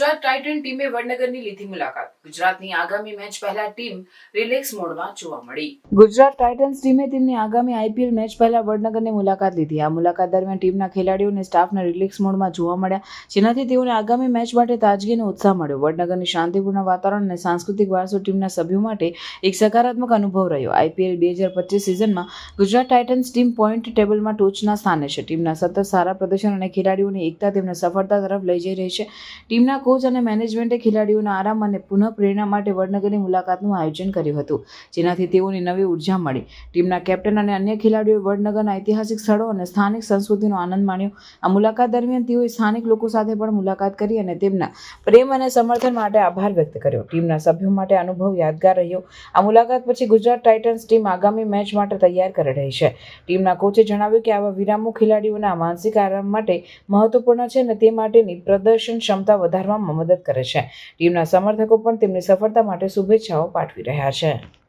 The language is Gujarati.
ગુજરાત ટાઇટન ટીમે વડનગરની લીધી મુલાકાત. ગુજરાતની આગામી મેચ પહેલા ટીમ રિલેક્સ મોડમાં જોવા મળી. ગુજરાત ટાઇટન્સ ટીમે તેમની આગામી આઈપીએલ મેચ પહેલા વડનગરની મુલાકાત લીધી. આ મુલાકાત દરમિયાન ટીમના ખેલાડીઓ અને સ્ટાફને રિલેક્સ મોડમાં જોવા મળ્યા. જેનાથી તેઓને આગામી મેચ માટે તાજગી અને ઉત્સાહ મળ્યો. વડનગરની શાંતિપૂર્ણ વાતાવરણ અને સાંસ્કૃતિક વારસો ટીમના સભ્યો માટે એક સકારાત્મક અનુભવ રહ્યો. આઈપીએલ બે હજાર પચીસ સિઝનમાં ગુજરાત ટાઇટન્સ ટીમ પોઈન્ટ ટેબલમાં ટોચના સ્થાને છે. ટીમના સતત સારા પ્રદર્શન અને ખેલાડીઓની એકતા તેમને સફળતા તરફ લઈ જઈ રહી છે. ટીમના કોચ અને મેનેજમેન્ટે ખેલાડીઓના આરામ અને પુનઃપ્રેરણા માટે વડનગરની મુલાકાતનું આયોજન કર્યું હતું, જેનાથી તેઓની નવી ઊર્જા મળી. ટીમના કેપ્ટન અને અન્ય ખેલાડીઓએ વડનગરના ઐતિહાસિક સ્થળો અને સ્થાનિક સંસ્કૃતિનો આનંદ માણ્યો. આ મુલાકાત દરમિયાન તેઓએ સ્થાનિક લોકો સાથે પણ મુલાકાત કરી અને તેમના પ્રેમ અને સમર્થન માટે આભાર વ્યક્ત કર્યો. ટીમના સભ્યો માટે અનુભવ યાદગાર રહ્યો. આ મુલાકાત પછી ગુજરાત ટાઇટન્સ ટીમ આગામી મેચ માટે તૈયાર કરી રહી છે. ટીમના કોચે જણાવ્યું કે આવા વિરામો ખેલાડીઓના માનસિક આરામ માટે મહત્વપૂર્ણ છે અને તે માટેની પ્રદર્શન ક્ષમતા મદદ કરે છે. ટીમના સમર્થકો પણ તેમની સફળતા માટે શુભેચ્છાઓ પાઠવી રહ્યા છે.